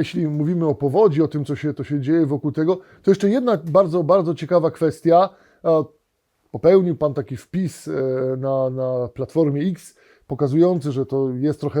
jeśli mówimy o powodzi, o tym, co się, to się dzieje wokół tego, to jeszcze jedna bardzo, bardzo ciekawa kwestia. E, Popełnił Pan taki wpis e, na, na Platformie X, pokazujący, że to jest trochę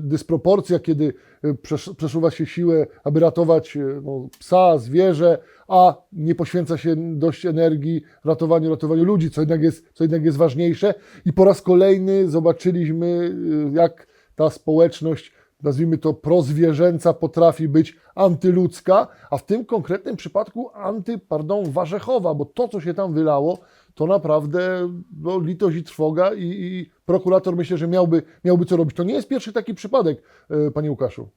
dysproporcja, kiedy e, przesuwa się siłę, aby ratować no, psa, zwierzę, a nie poświęca się dość energii ratowaniu, ratowaniu ludzi, co jednak jest, co jednak jest ważniejsze. I po raz kolejny zobaczyliśmy, jak ta społeczność, nazwijmy to prozwierzęca, potrafi być antyludzka, a w tym konkretnym przypadku anty, pardon, warzechowa, bo to, co się tam wylało, to naprawdę no, litość i trwoga i, i prokurator myślę, że miałby, miałby co robić. To nie jest pierwszy taki przypadek, e, panie Łukaszu.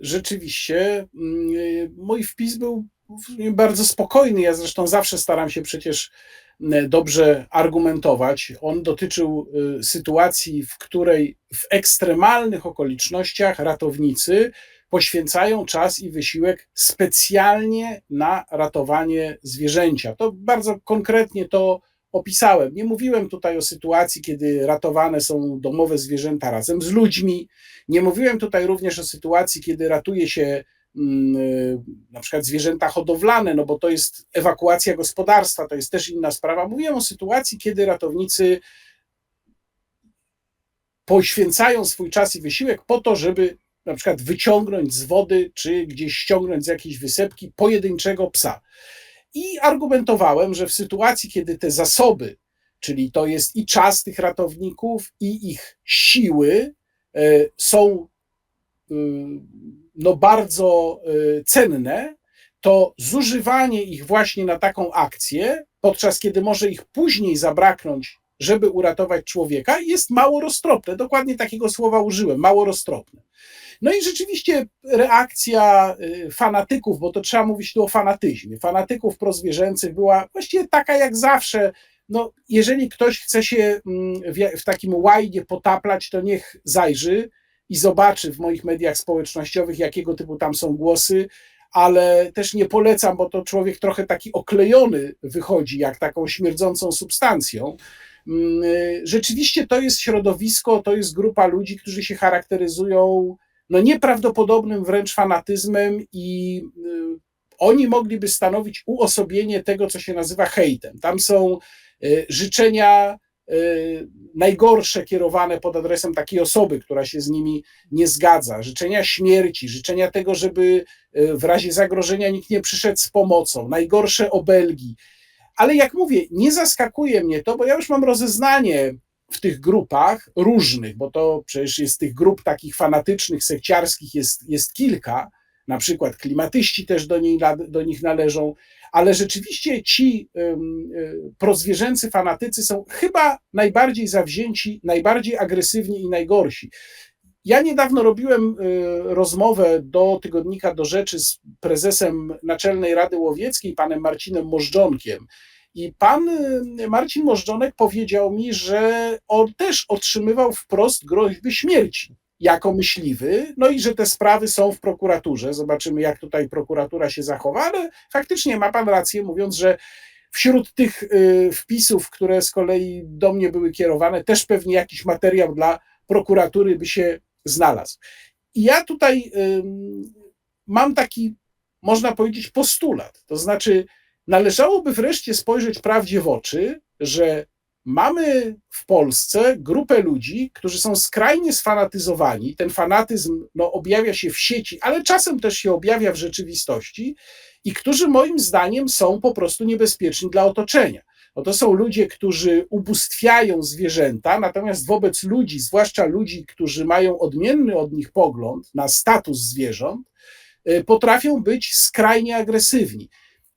Rzeczywiście, mm, mój wpis był bardzo spokojny. Ja zresztą zawsze staram się przecież dobrze argumentować. On dotyczył y, sytuacji, w której w ekstremalnych okolicznościach ratownicy poświęcają czas i wysiłek specjalnie na ratowanie zwierzęcia. To bardzo konkretnie to opisałem. Nie mówiłem tutaj o sytuacji, kiedy ratowane są domowe zwierzęta razem z ludźmi. Nie mówiłem tutaj również o sytuacji, kiedy ratuje się na przykład zwierzęta hodowlane, no bo to jest ewakuacja gospodarstwa, to jest też inna sprawa. Mówiłem o sytuacji, kiedy ratownicy poświęcają swój czas i wysiłek po to, żeby na przykład wyciągnąć z wody, czy gdzieś ściągnąć z jakiejś wysepki pojedynczego psa. I argumentowałem, że w sytuacji, kiedy te zasoby, czyli to jest i czas tych ratowników, i ich siły, e, są y, no, bardzo y, cenne, to zużywanie ich właśnie na taką akcję, podczas kiedy może ich później zabraknąć, żeby uratować człowieka, jest mało roztropne. Dokładnie takiego słowa użyłem, mało roztropne. No i rzeczywiście reakcja y, fanatyków, bo to trzeba mówić tu o fanatyzmie, fanatyków prozwierzęcych była właściwie taka jak zawsze. No, jeżeli ktoś chce się mm, w, w takim łajdzie potaplać, to niech zajrzy i zobaczy w moich mediach społecznościowych, jakiego typu tam są głosy, ale też nie polecam, bo to człowiek trochę taki oklejony wychodzi, jak taką śmierdzącą substancją. Mm, y, Rzeczywiście to jest środowisko, to jest grupa ludzi, którzy się charakteryzują no nieprawdopodobnym wręcz fanatyzmem i y, oni mogliby stanowić uosobienie tego, co się nazywa hejtem. Tam są y, życzenia najgorsze kierowane pod adresem takiej osoby, która się z nimi nie zgadza, życzenia śmierci, życzenia tego, żeby y, w razie zagrożenia nikt nie przyszedł z pomocą, najgorsze obelgi. Ale jak mówię, nie zaskakuje mnie to, bo ja już mam rozeznanie w tych grupach różnych, bo to przecież jest tych grup takich fanatycznych, sekciarskich jest, jest kilka, na przykład klimatyści też do, niej, do nich należą, ale rzeczywiście ci y, prozwierzęcy fanatycy są chyba najbardziej zawzięci, najbardziej agresywni i najgorsi. Ja niedawno robiłem y, rozmowę do tygodnika do rzeczy z prezesem Naczelnej Rady Łowieckiej, panem Marcinem Możdżonkiem. I pan y, Marcin Możdżonek powiedział mi, że on też otrzymywał wprost groźby śmierci jako myśliwy, no i że te sprawy są w prokuraturze. Zobaczymy, jak tutaj prokuratura się zachowa, ale faktycznie ma pan rację, mówiąc, że wśród tych y, wpisów, które z kolei do mnie były kierowane, też pewnie jakiś materiał dla prokuratury by się znalazł. I ja tutaj mam taki, można powiedzieć, postulat. To znaczy, należałoby wreszcie spojrzeć prawdzie w oczy, że mamy w Polsce grupę ludzi, którzy są skrajnie sfanatyzowani. Ten fanatyzm no, objawia się w sieci, ale czasem też się objawia w rzeczywistości i którzy moim zdaniem są po prostu niebezpieczni dla otoczenia. No to są ludzie, którzy ubóstwiają zwierzęta, natomiast wobec ludzi, zwłaszcza ludzi, którzy mają odmienny od nich pogląd na status zwierząt, y, potrafią być skrajnie agresywni.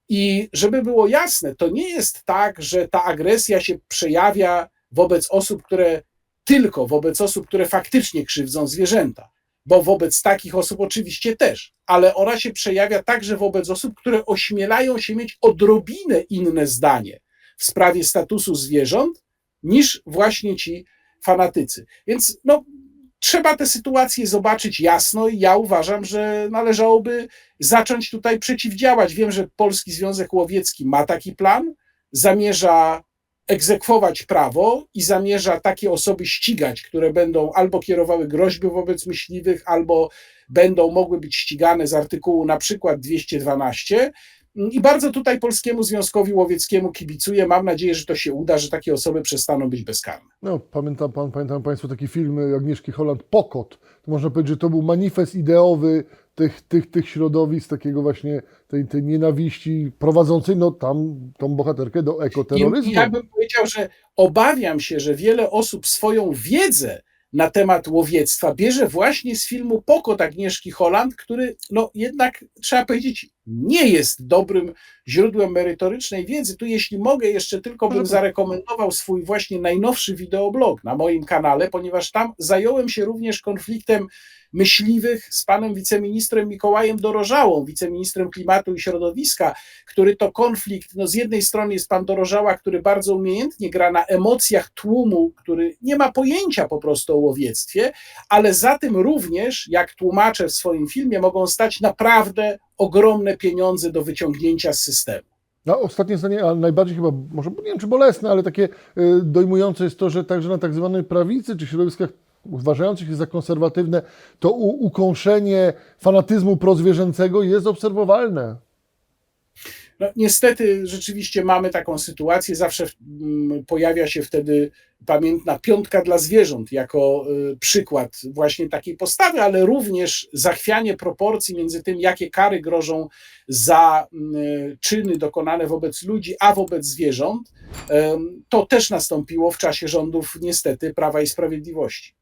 I żeby było jasne, to nie jest tak, że ta agresja się przejawia wobec osób, które tylko wobec osób, które faktycznie krzywdzą zwierzęta, bo wobec takich osób oczywiście też, ale ona się przejawia także wobec osób, które ośmielają się mieć odrobinę inne zdanie w sprawie statusu zwierząt niż właśnie ci fanatycy. Więc no, trzeba tę sytuację zobaczyć jasno i ja uważam, że należałoby zacząć tutaj przeciwdziałać. Wiem, że Polski Związek Łowiecki ma taki plan, zamierza egzekwować prawo i zamierza takie osoby ścigać, które będą albo kierowały groźby wobec myśliwych, albo będą mogły być ścigane z artykułu na przykład 212. I bardzo tutaj Polskiemu Związkowi Łowieckiemu kibicuję. Mam nadzieję, że to się uda, że takie osoby przestaną być bezkarne. No, pamiętam, pan, pamiętam Państwo taki film Agnieszki Holland, Pokot. To można powiedzieć, że to był manifest ideowy tych, tych, tych środowisk, takiego właśnie tej, tej nienawiści prowadzącej no, tam tą bohaterkę do ekoterroryzmu. I ja bym powiedział, że obawiam się, że wiele osób swoją wiedzę na temat łowiectwa bierze właśnie z filmu Pokot Agnieszki Holland, który no jednak trzeba powiedzieć nie jest dobrym źródłem merytorycznej wiedzy. Tu jeśli mogę jeszcze tylko bym zarekomendował swój właśnie najnowszy wideoblog na moim kanale, ponieważ tam zająłem się również konfliktem myśliwych z panem wiceministrem Mikołajem Dorożałą, wiceministrem klimatu i środowiska, który to konflikt, no z jednej strony jest pan Dorożała, który bardzo umiejętnie gra na emocjach tłumu, który nie ma pojęcia po prostu o łowiectwie, ale za tym również, jak tłumaczę w swoim filmie, mogą stać naprawdę ogromne pieniądze do wyciągnięcia z systemu. No, ostatnie zdanie, ale najbardziej chyba, może nie wiem czy bolesne, ale takie y, dojmujące jest to, że także na tak zwanej prawicy czy środowiskach uważających się za konserwatywne, to ukąszenie fanatyzmu prozwierzęcego jest obserwowalne. No, niestety rzeczywiście mamy taką sytuację. Zawsze mm, pojawia się wtedy pamiętna piątka dla zwierząt jako y, przykład właśnie takiej postawy, ale również zachwianie proporcji między tym, jakie kary grożą za y, czyny dokonane wobec ludzi, a wobec zwierząt. To też nastąpiło w czasie rządów niestety Prawa i Sprawiedliwości.